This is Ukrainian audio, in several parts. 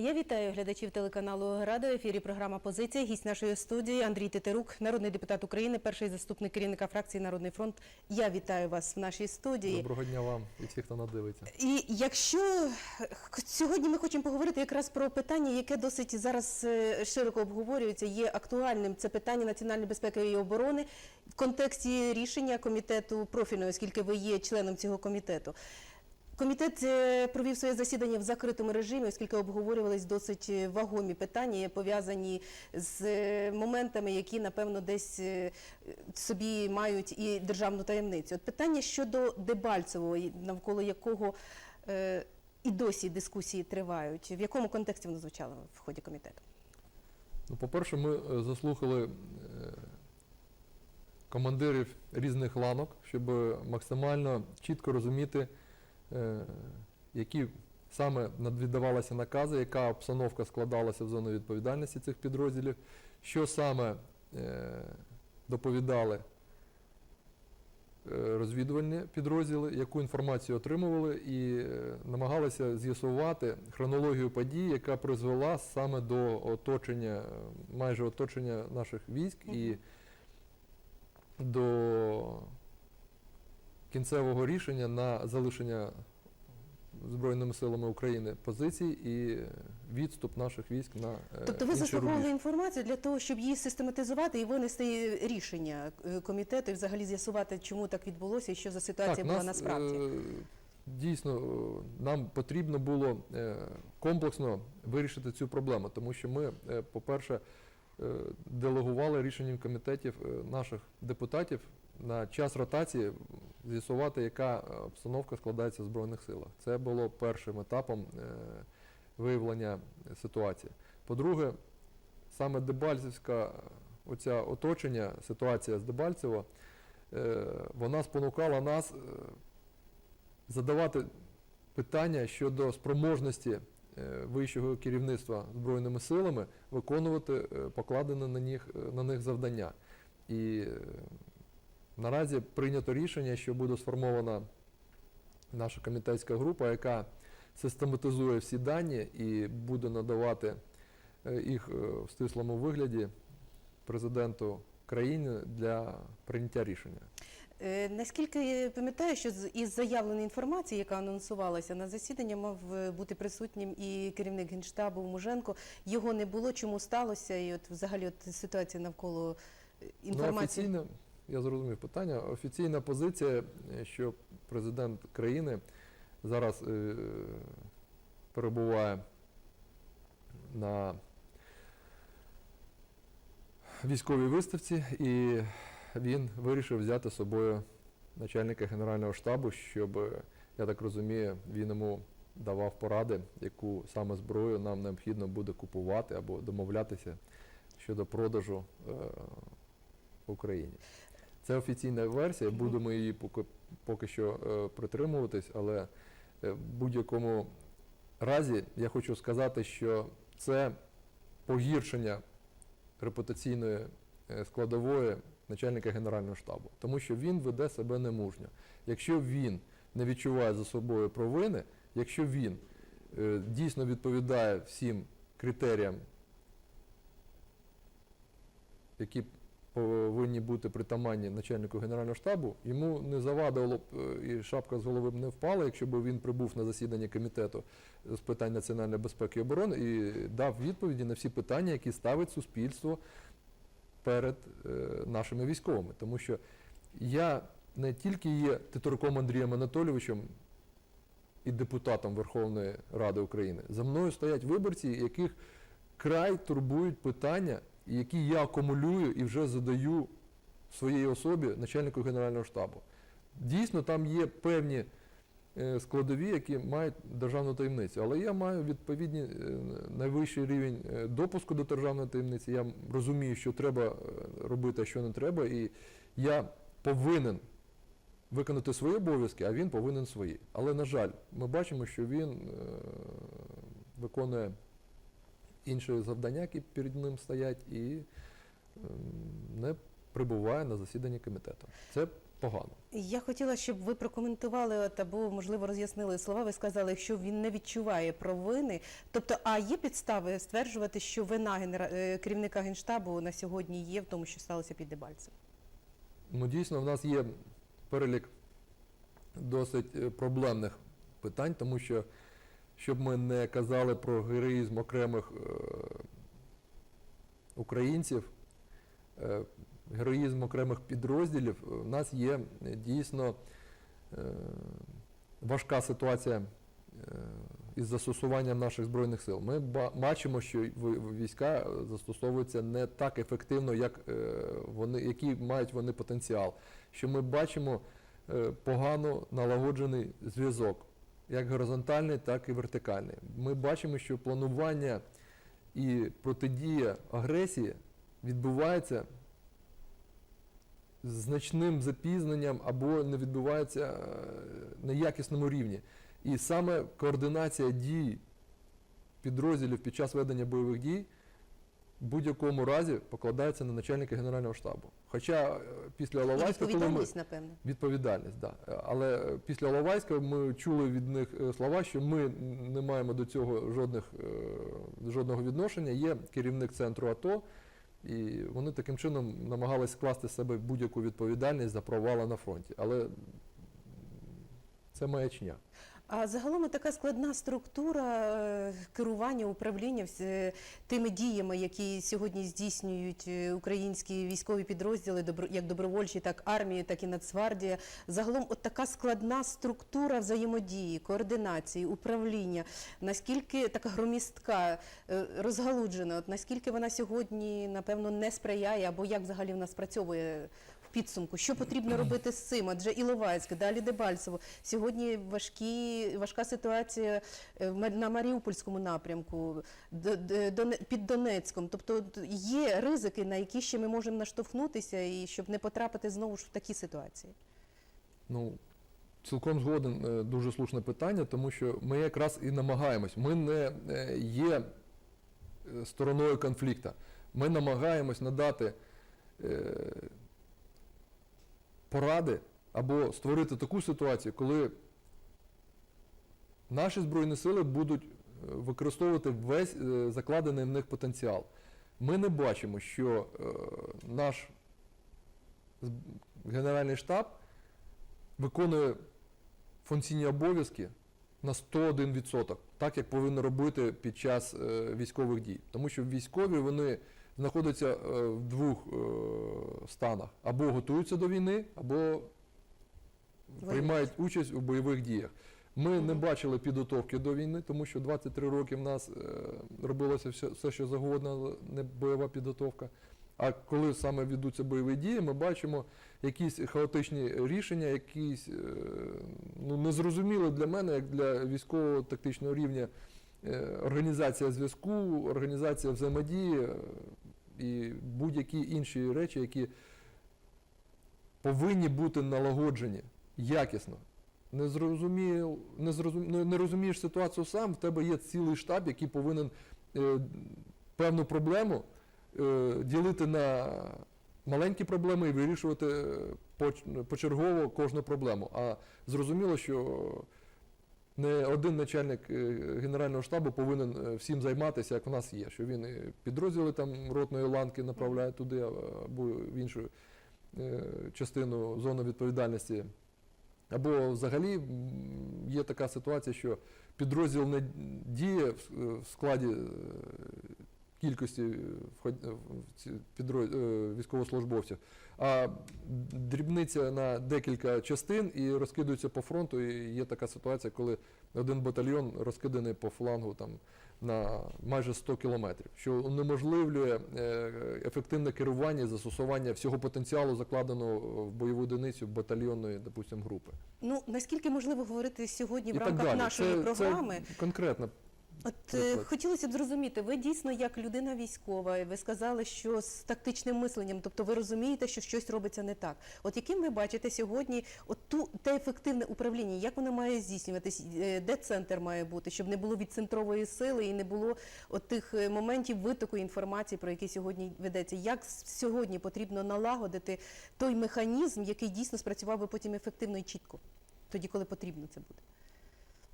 Я вітаю глядачів телеканалу Рада. В ефірі програма Позиція. Гість нашої студії Андрій Тетерук, народний депутат України, перший заступник керівника фракції Народний фронт. Я вітаю вас в нашій студії. Доброго дня вам і всіх, хто надивиться. І якщо сьогодні ми хочемо поговорити якраз про питання, яке досить зараз е, широко обговорюється, є актуальним. Це питання національної безпеки і оборони в контексті рішення комітету профільного, оскільки ви є членом цього комітету. Комітет е, провів своє засідання в закритому режимі, оскільки обговорювались досить е, вагомі питання, пов'язані з е, моментами, які напевно десь собі мають і державну таємницю. От питання щодо Дебальцевого, навколо якого і досі дискусії тривають. В якому контексті воно звучало в ході комітету? Ну, по-перше, ми заслухали командирів різних ланок, щоб максимально чітко розуміти, які саме надвіддавалися накази, яка обстановка складалася в зону відповідальності цих підрозділів, що саме е, доповідали е, розвідувальні підрозділи, яку інформацію отримували, і е, намагалися з'ясувати хронологію подій, яка призвела саме до оточення, е, майже оточення наших військ і до кінцевого рішення на залишення Збройними силами України позицій і відступ наших військ на е, Тобто ви рубіж. інформацію для того, щоб її систематизувати і винести рішення е, комітету і взагалі з'ясувати, чому так відбулося і що за ситуація була нас, насправді. е, Дійсно, нам потрібно було комплексно вирішити цю проблему, тому що ми, по-перше, делегували рішенням комітетів наших депутатів на час ротації з'ясувати, яка е, обстановка складається в Збройних силах. Це було першим етапом е, виявлення ситуації. По-друге, саме Дебальцевська е, оця оточення, ситуація з Дебальцево, вона спонукала нас задавати питання щодо спроможності вищого керівництва Збройними силами виконувати покладене на них, на них завдання. І наразі прийнято рішення, що буде сформована наша комітетська група, яка систематизує всі дані і буде надавати е, їх е, в стислому вигляді президенту країни для прийняття рішення. Е, Наскільки я пам'ятаю, що із заявленої інформації, яка анонсувалася на засідання, мав бути присутнім і керівник генштабу Муженко. Його не було. Чому сталося? І от взагалі от ситуація навколо Ну, інформації. офіційно, я зрозумів питання. Офіційна позиція, е, що президент країни зараз е, перебуває на військовій виставці, і він вирішив взяти з собою начальника Генерального штабу, щоб, е, я так розумію, він йому давав поради, яку саме зброю нам необхідно буде купувати або домовлятися щодо продажу е, Україні. Це офіційна версія, будемо її поки, поки що е, притримуватись, але е, в будь-якому разі я хочу сказати, що це погіршення репутаційної е, складової начальника Генерального штабу, тому що він веде себе немужньо. Якщо він не відчуває за собою провини, якщо він е, дійсно відповідає всім критеріям, які повинні бути притаманні начальнику Генерального штабу, йому не завадило б е, і шапка з голови б не впала, якщо б він прибув на засідання комітету з питань національної безпеки і оборони і дав відповіді на всі питання, які ставить суспільство перед е, нашими військовими. Тому що я не тільки є Титурком Андрієм Анатолійовичем і депутатом Верховної Ради України. За мною стоять виборці, яких край турбують питання, які я акумулюю і вже задаю своїй особі начальнику Генерального штабу. Дійсно, там є певні е, складові, які мають державну таємницю. Але я маю відповідні е, найвищий рівень е, допуску до державної таємниці. Я розумію, що треба робити, а що не треба, і я повинен виконати свої обов'язки, а він повинен свої. Але, на жаль, ми бачимо, що він виконує інші завдання, які перед ним стоять, і ем, не прибуває на засідання комітету. Це погано. Я хотіла, щоб ви прокоментували от, або можливо роз'яснили слова. Ви сказали, що він не відчуває провини. Тобто, а є підстави стверджувати, що вина генера... е, керівника генштабу на сьогодні є в тому, що сталося під Дебальцем? Ну, дійсно, в нас є перелік досить е, проблемних питань, тому що, щоб ми не казали про героїзм окремих е, українців, е, героїзм окремих підрозділів, е, в нас є е, дійсно е, важка ситуація е, із застосуванням наших збройних сил. Ми бачимо, що війська е, застосовуються не так ефективно, як е, вони, який мають вони потенціал. Що ми бачимо е, погано налагоджений зв'язок, як горизонтальний, так і вертикальний. Ми бачимо, що планування і протидія агресії відбувається з значним запізненням або не відбувається е, на якісному рівні. І саме координація дій підрозділів під час ведення бойових дій будь-якому разі покладається на начальника Генерального штабу. Хоча е, після І Лавайська, коли ми відповідальність, напевно. відповідальність, да. Але е, після Лавайська ми чули від них е, слова, що ми не маємо до цього жодних, жодного відношення. Є керівник центру АТО, і вони таким чином намагались скласти з себе будь-яку відповідальність за провали на фронті. Але це маячня. А загалом така складна структура е, керування, управління вс- тими діями, які сьогодні здійснюють е, українські військові підрозділи, як добровольчі, так армії, так і Нацгвардія. Загалом, от така складна структура взаємодії, координації, управління. Наскільки така громістка, е, розгалуджена, от наскільки вона сьогодні, напевно, не сприяє, або як взагалі вона спрацьовує в підсумку? Що потрібно робити з цим? Адже Іловайське, далі Дебальцево. Сьогодні важкі, важка ситуація е, на Маріупольському напрямку, під Донецьком. Тобто є ризики, на які ще ми можемо наштовхнутися, і щоб не потрапити знову ж в такі ситуації. Ну, цілком згоден, е, дуже слушне питання, тому що ми якраз і намагаємось. Ми не е, є стороною конфлікту. Ми намагаємось надати поради або створити таку ситуацію, коли наші збройні сили будуть е, використовувати весь е, закладений в них потенціал. Ми не бачимо, що е, наш Генеральний штаб виконує функційні обов'язки на 101%, так як повинно робити під час військових дій. Тому що військові вони знаходяться е, в двох е, станах: або готуються до війни, або приймають участь у бойових діях. Ми не бачили підготовки до війни, тому що 23 роки в нас е, робилося все, все, що завгодно, не бойова підготовка. А коли саме ведуться бойові дії, ми бачимо якісь хаотичні рішення, якісь ну, незрозумілі для мене, як для військового тактичного рівня, організація зв'язку, організація взаємодії і будь-які інші речі, які повинні бути налагоджені якісно. Не, зрозумів, не, зрозум, не, розумієш ситуацію сам, в тебе є цілий штаб, який повинен е, певну проблему е, ділити на маленькі проблеми і вирішувати поч- почергово кожну проблему. А зрозуміло, що не один начальник е, Генерального штабу повинен е, всім займатися, як в нас є, що він підрозділи там ротної ланки направляє туди або в іншу е, частину зону відповідальності. Або взагалі є така ситуація, що підрозділ не діє в складі е, кількості е, е, е, військовослужбовців, а дрібниця на декілька частин і розкидується по фронту. І є така ситуація, коли один батальйон розкиданий по флангу там на майже 100 кілометрів, що унеможливлює ефективне керування і застосування всього потенціалу, закладеного в бойову одиницю батальйонної, допустимо, групи. Ну наскільки можливо говорити сьогодні в і так рамках далі. нашої це, програми? Це конкретне От е, Приклад. хотілося б зрозуміти, ви дійсно як людина військова, ви сказали, що з тактичним мисленням, тобто ви розумієте, що щось робиться не так. От яким ви бачите сьогодні от ту те ефективне управління, як воно має здійснюватись, е, де центр має бути, щоб не було відцентрової сили і не було от тих е, моментів витоку інформації, про які сьогодні ведеться. Як сьогодні потрібно налагодити той механізм, який дійсно спрацював би потім ефективно і чітко, тоді, коли потрібно це буде?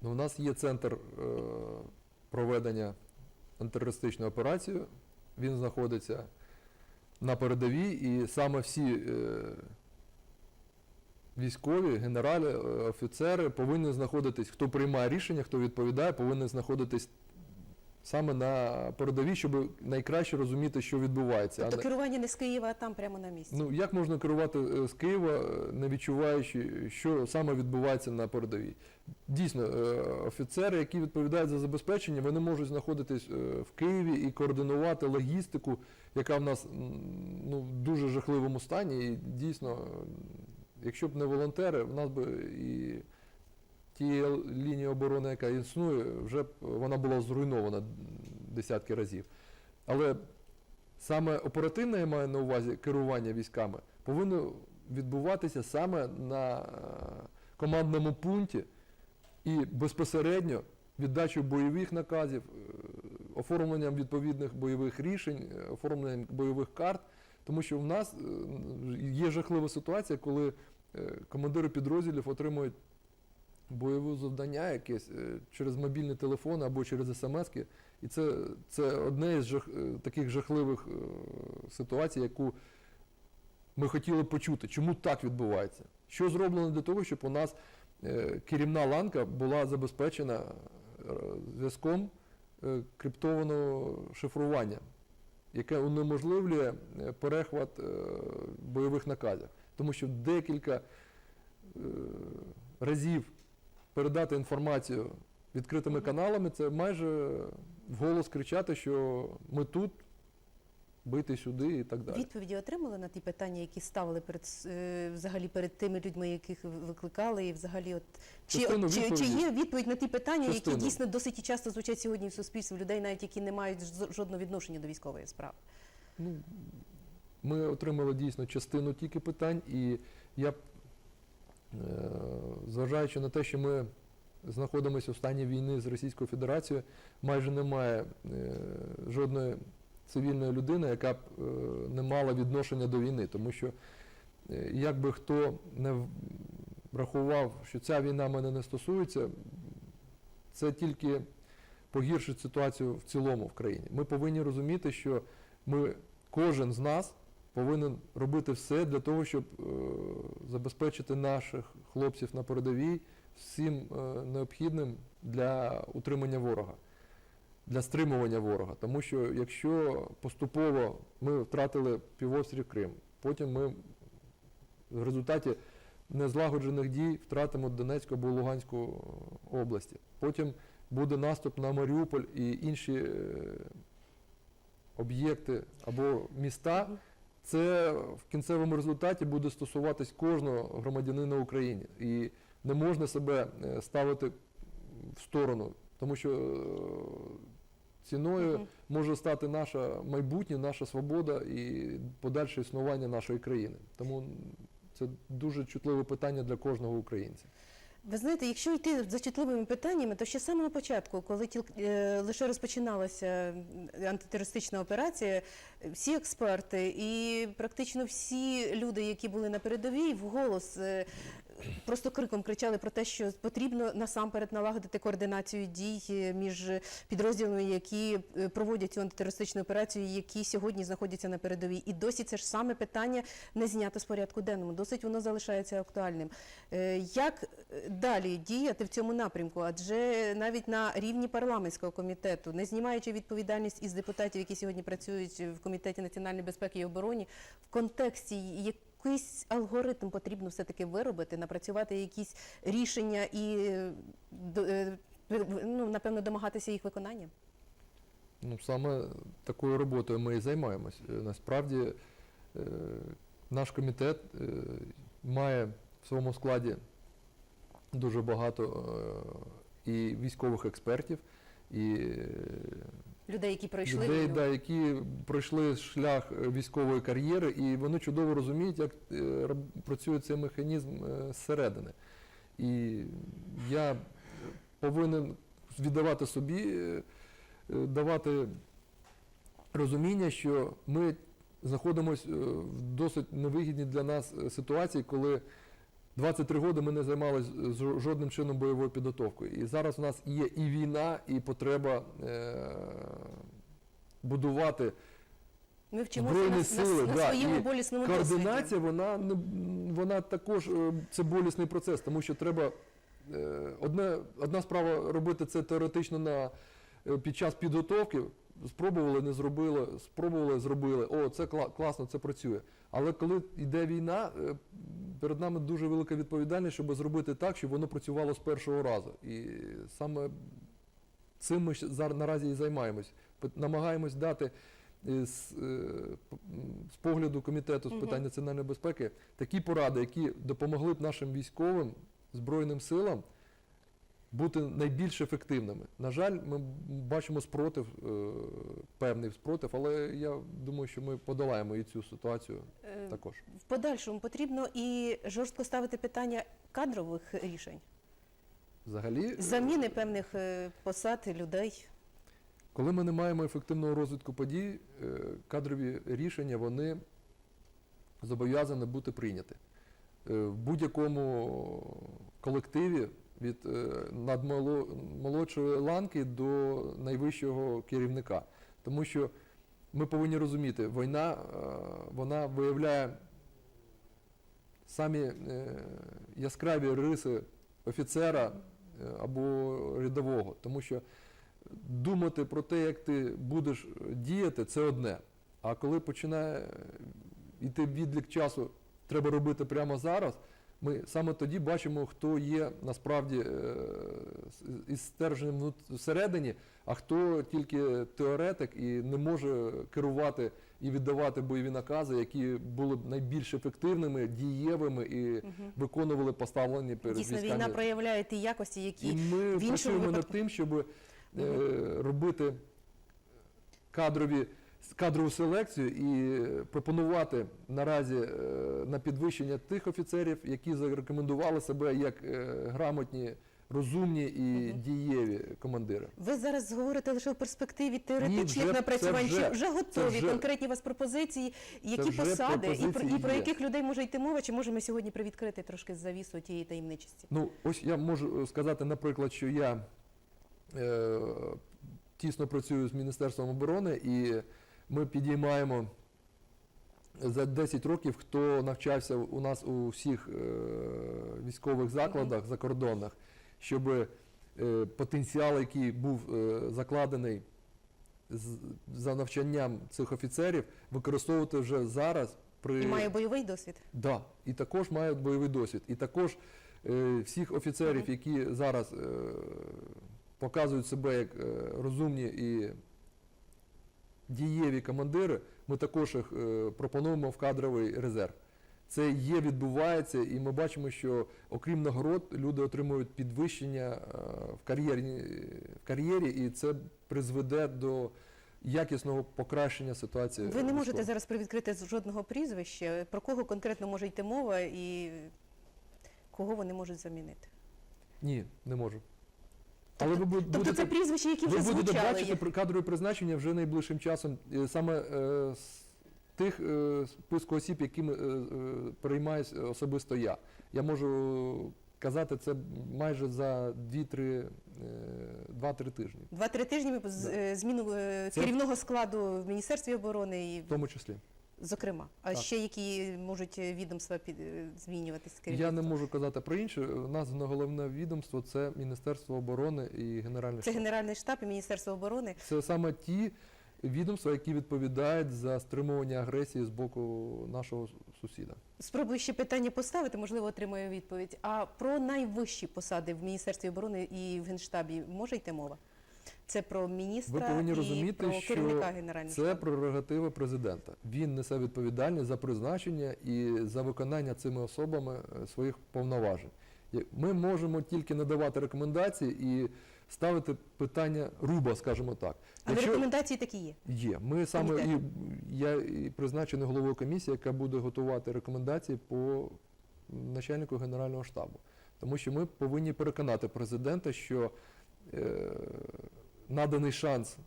Ну, у нас є центр е, проведення антитерористичної операції. Він знаходиться на передовій, і саме всі е, військові, генерали, е, офіцери повинні знаходитись, хто приймає рішення, хто відповідає, повинен знаходитись саме на передовій, щоб найкраще розуміти, що відбувається. Тобто керування не з Києва, а там прямо на місці. Ну як можна керувати е, з Києва, е, не відчуваючи, що саме відбувається на передовій? Дійсно, е, офіцери, які відповідають за забезпечення, вони можуть знаходитись в Києві і координувати логістику, яка в нас ну, в дуже жахливому стані. І дійсно, якщо б не волонтери, в нас би і тієї лінії оборони, яка існує, вже вона була зруйнована десятки разів. Але саме оперативне я маю на увазі керування військами повинно відбуватися саме на е, командному пункті і безпосередньо віддачею бойових наказів, е, оформленням відповідних бойових рішень, е, оформленням бойових карт. Тому що в нас є жахлива ситуація, коли командири підрозділів отримують бойове завдання якесь е, через мобільний телефон або через смс-ки. І це, це одне із жах, е, таких жахливих е, ситуацій, яку ми хотіли почути. Чому так відбувається? Що зроблено для того, щоб у нас керівна ланка була забезпечена зв'язком криптованого шифрування, яке унеможливлює перехват бойових наказів. Тому що декілька разів передати інформацію відкритими каналами, це майже вголос кричати, що ми тут, бити сюди і так далі. Відповіді отримали на ті питання, які ставили перед е, взагалі перед тими людьми, яких викликали, і взагалі, от чи, от, чи, чи є відповідь на ті питання, Частину. які дійсно досить часто звучать сьогодні в суспільстві людей, навіть які не мають жодного відношення до військової справи? Ну, ми отримали дійсно частину тільки питань, і я, зважаючи на те, що ми знаходимося в стані війни з Російською Федерацією, майже немає е, жодної цивільної людини, яка б е, не мала відношення до війни. Тому що е, як би хто не врахував, що ця війна мене не стосується, це тільки погіршить ситуацію в цілому в країні. Ми повинні розуміти, що ми, кожен з нас повинен робити все для того, щоб е, забезпечити наших хлопців на передовій всім е, необхідним для утримання ворога, для стримування ворога. Тому що якщо поступово ми втратили півострів Крим, потім ми в результаті незлагоджених дій втратимо Донецьку або Луганську е, області. Потім буде наступ на Маріуполь і інші об'єкти або міста, це в кінцевому результаті буде стосуватись кожного громадянина України. І не можна себе е, ставити в сторону, тому що е, ціною може стати наше майбутнє, наша свобода і подальше існування нашої країни. Тому це дуже чутливе питання для кожного українця. Ви знаєте, якщо йти за чутливими питаннями, то ще з самого початку, коли тіл- е, лише розпочиналася антитерористична операція, всі експерти і практично всі люди, які були на передовій, вголос е, просто криком кричали про те, що потрібно насамперед налагодити координацію дій е, між підрозділами, які е, проводять цю антитерористичну операцію, які сьогодні знаходяться на передовій. І досі це ж саме питання не знято з порядку денному. Досить воно залишається актуальним. Е, Як далі діяти в цьому напрямку? Адже навіть на рівні парламентського комітету, не знімаючи відповідальність із депутатів, які сьогодні працюють в комітеті національної безпеки і оборони, в контексті якийсь алгоритм потрібно все-таки виробити, напрацювати якісь рішення і е, ну, напевно домагатися їх виконання. Ну, саме такою роботою ми і займаємось. Е, Насправді е, наш комітет має в своєму складі дуже багато і військових експертів, і Людей, які пройшли людей, війну. да, які пройшли шлях е, військової кар'єри, і вони чудово розуміють, як е, працює цей механізм е, зсередини. І я повинен віддавати собі, давати розуміння, що ми знаходимося в досить невигідній для нас ситуації, коли 23 роки ми не займалися жодним чином бойовою підготовкою. І зараз у нас є і війна, і потреба е, будувати Ми вчимося Збройні на, на, сили, на да, своєму і болісному координація, вона не вона також е, це болісний процес, тому що треба е, одне, одна справа робити це теоретично на е, під час підготовки. Спробували, не зробили, спробували, зробили. О, це класно, це працює. Але коли йде війна, е, перед нами дуже велика відповідальність, щоб зробити так, щоб воно працювало з першого разу. І саме цим ми щ- наразі і займаємось. Намагаємось дати е, з, е, з погляду комітету з питань національної безпеки такі поради, які допомогли б нашим військовим збройним силам бути найбільш ефективними. На жаль, ми бачимо спротив, е, певний спротив, але я думаю, що ми подолаємо і цю ситуацію Е, також. В подальшому потрібно і жорстко ставити питання кадрових рішень, Взагалі, е, заміни певних посад людей. Коли ми не маємо ефективного розвитку подій, кадрові рішення вони зобов'язані бути прийняті. В будь-якому колективі від е, надмоло- молодшої ланки до найвищого керівника. Тому що ми повинні розуміти, війна е, вона виявляє самі е, яскраві риси офіцера або рядового. Тому що думати про те, як ти будеш діяти, це одне. А коли починає йти відлік часу, треба робити прямо зараз. Ми саме тоді бачимо, хто є насправді е, із стержнем всередині, а хто тільки теоретик і не може керувати і віддавати бойові накази, які були б найбільш ефективними, дієвими і Мгм. виконували поставлені перед Дійсно, військами. війна проявляє ті якості, які І ми іншому працюємо над тим, щоб Мгм. робити кадрові, кадрову селекцію і пропонувати наразі е, на підвищення тих офіцерів, які зарекомендували себе як е, грамотні, розумні і Мгм. дієві командири. ви зараз говорите лише в перспективі теоретичних вже- напрацювань. вже- Чи вже готові вже- конкретні у вас пропозиції, які посади і про, і про є. яких людей може йти мова? Чи можемо сьогодні привідкрити трошки завісу тієї таємничості? Ну, ось я можу е, сказати, наприклад, що я е, тісно працюю з Міністерством оборони, і ми підіймаємо за 10 років, хто навчався у нас у всіх е, військових закладах закордонних, щоб е, потенціал, який був е, закладений за навчанням цих офіцерів, використовувати вже зараз при І має бойовий досвід? Да, і також мають бойовий досвід. І також е, всіх офіцерів, які зараз е, показують себе як е, розумні і дієві командири, ми також їх е, пропонуємо в кадровий резерв. Це є, відбувається, і ми бачимо, що окрім нагород, люди отримують підвищення е, в кар'єрі, в кар'єрі, і це призведе до якісного покращення ситуації. Ви не можете зараз привідкрити жодного прізвища. Про кого конкретно може йти мова і кого вони можуть замінити? Ні, не можу. Але ви бу- Тобто будете, це прізвища, які вже ви будете бачити кадрові призначення вже найближчим часом е, саме е, з тих е, списку осіб, якими переймаюсь особисто я. Я можу казати це майже за 2-3 е, 2-3 тижні, тижні ми Да. зміну керівного складу в Міністерстві оборони і в тому числі. Зокрема. А Так. ще які можуть відомства під е, змінюватись Я не можу казати про інше. У нас головне відомство це Міністерство оборони і Генеральний Це штаб. Генеральний штаб і Міністерство оборони. Це саме ті відомства, які відповідають за стримування агресії з боку нашого сусіда. Спробую ще питання поставити, можливо, отримаю відповідь. А про найвищі посади в Міністерстві оборони і в Генштабі може йти мова? Це про міністра Ви повинні і розуміти, про що керівника Генерального Це прерогатива президента. Він несе відповідальність за призначення і за виконання цими особами е, своїх повноважень. Ми можемо тільки надавати рекомендації і ставити питання руба, скажімо так. Але рекомендації такі є. Є. Ми саме і я і призначений головою комісії, яка буде готувати рекомендації по начальнику Генерального штабу. Тому що ми повинні переконати президента, що наданий шанс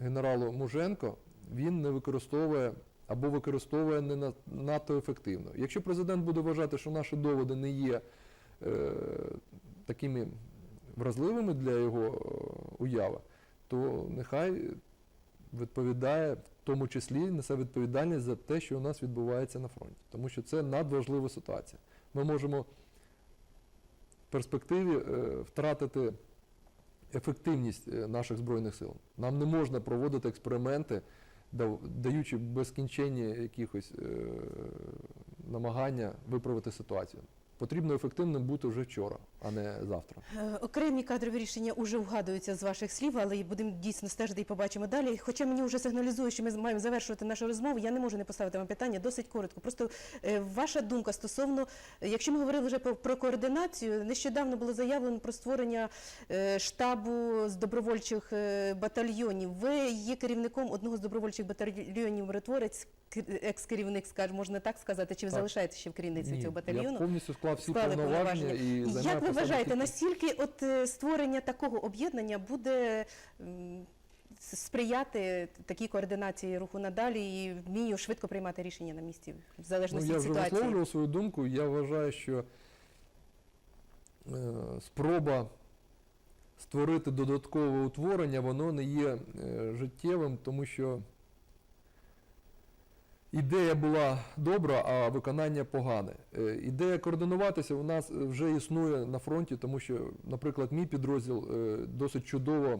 генералу Муженко він не використовує або використовує не на- надто ефективно. Якщо президент буде вважати, що наші доводи не є е, такими вразливими для його е, уяви, то нехай відповідає, в тому числі несе відповідальність за те, що у нас відбувається на фронті. Тому що це надважлива ситуація. Ми можемо в перспективі е, втратити ефективність е, наших збройних сил. Нам не можна проводити експерименти, да- даючи безкінченні якихось е, намагання виправити ситуацію. Потрібно ефективним бути вже вчора, а не завтра. Е, Окремі кадрові рішення вже вгадуються з ваших слів, але будемо дійсно стежити і побачимо далі. Хоча мені вже сигналізує, що ми маємо завершувати нашу розмову, я не можу не поставити вам питання досить коротко. Просто е, ваша думка стосовно, е, якщо ми говорили вже про, координацію, нещодавно було заявлено про створення штабу з добровольчих батальйонів. Ви є керівником одного з добровольчих батальйонів миротворець, екс-керівник, скаж, можна так сказати, чи ви Так. залишаєтеся ще в керівниці Ні, цього батальйону? Я повністю склав всі Склали повноваження і займаю Як ви посаду вважаєте, тільки- наскільки от е, створення такого об'єднання буде м, с- сприяти такій координації руху надалі і вмінню швидко приймати рішення на місці в Ну, залежності я від вже ситуації? висловлював свою думку. Я вважаю, що е, спроба створити додаткове утворення, воно не є е, життєвим, тому що ідея була добра, а виконання погане. Е, ідея координуватися у нас вже існує на фронті, тому що, наприклад, мій підрозділ е, досить чудово е,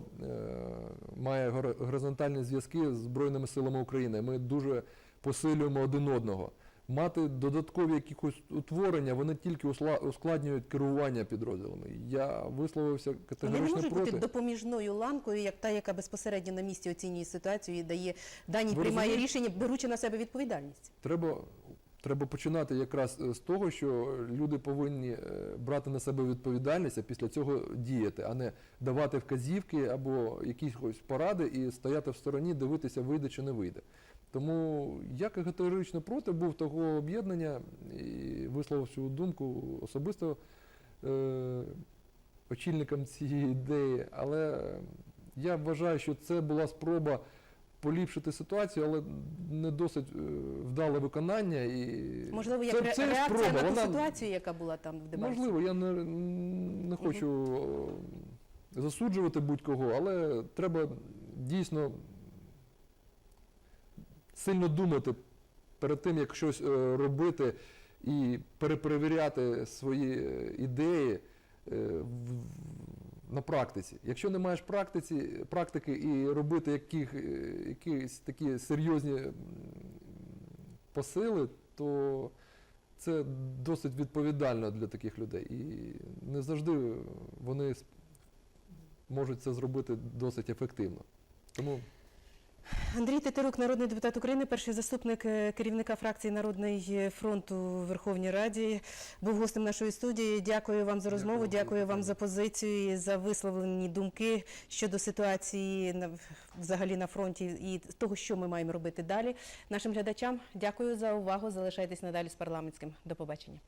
має гор- горизонтальні зв'язки з Збройними силами України. Ми дуже посилюємо один одного. Мати додаткові якісь утворення, вони тільки ускладнюють керування підрозділами. Я висловився Вони не категорично можуть проти. бути допоміжною ланкою, як та, яка безпосередньо на місці оцінює ситуацію і дає дані, Ви приймає розумієте? рішення, беручи на себе відповідальність. Треба, треба починати якраз е, з того, що люди повинні е, брати на себе відповідальність, а після цього діяти, а не давати вказівки або якісь поради і стояти в стороні, дивитися, вийде чи не вийде. Тому я категорично проти був того об'єднання і висловив свою думку особисто е, очільникам цієї ідеї, але я вважаю, що це була спроба поліпшити ситуацію, але не досить е, вдале виконання. І Можливо, як це, це реакція спроба. на ту Вона, ситуацію, яка була там в Дебальцеві? можливо, я не, не хочу е, засуджувати будь-кого, але треба дійсно сильно думати перед тим, як щось е, робити і переперевіряти свої е, ідеї е, на практиці. Якщо не маєш практиці, практики і робити яких, якісь такі серйозні посили, то це досить відповідально для таких людей. І не завжди вони можуть це зробити досить ефективно. Тому Андрій Тетерук, народний депутат України, перший заступник е, керівника фракції Народний фронт у Верховній Раді, був гостем нашої студії. Дякую вам за розмову, Дякую, дякую вам за позицію і за висловлені думки щодо ситуації на- взагалі на фронті і того, що ми маємо робити далі. Нашим глядачам дякую за увагу. Залишайтесь надалі з парламентським. До побачення.